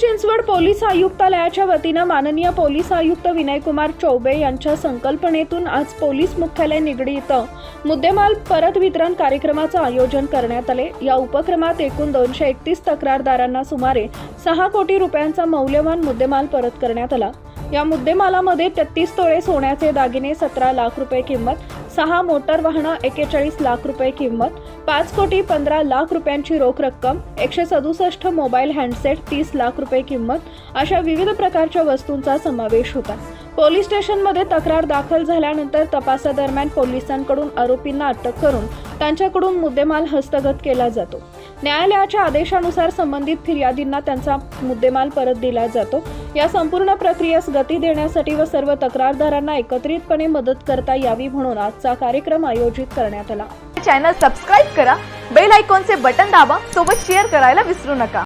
Chinchwad police आयुक्तालयाच्या वतीनं माननीय पोलीस आयुक्त विनयकुमार चौबे यांच्या संकल्पनेतून आज पोलीस मुख्यालय निगडी इथं मुद्देमाल परत वितरण कार्यक्रमाचं आयोजन करण्यात आले. या उपक्रमात एकूण दोनशे एकतीस तक्रारदारांना सुमारे सहा कोटी रुपयांचा मौल्यवान मुद्देमाल परत करण्यात आला. या मुद्देमालामध्ये तेहतीस तोळे सोन्याचे दागिने सतरा लाख रुपये किंमत सहा मोटर वाहनं एकेचाळीस लाख रुपये किंमत पाच कोटी पंधरा लाख रुपयांची रोख रक्कम एकशे सदुसष्ट मोबाईल हँडसेट तीस लाख रुपये किंमत अशा विविध प्रकारच्या वस्तूंचा समावेश होता. पोलीस स्टेशनमध्ये तक्रार दाखल झाल्यानंतर तपासादरम्यान पोलिसांकडून आरोपींना अटक करून त्यांच्याकडून मुद्देमाल हस्तगत केला जातो. न्यायालयाच्या आदेशानुसार संबंधित फिर्यादींना त्यांचा मुद्देमाल परत दिला जातो. या संपूर्ण प्रक्रियेस गती देण्यासाठी व सर्व तक्रारदारांना एकत्रितपणे मदत करता यावी म्हणून आजचा कार्यक्रम आयोजित करण्यात आला. चॅनल सबस्क्राईब करा बेल आयकॉनचे बटन दाबा सोबत शेअर करायला विसरू नका.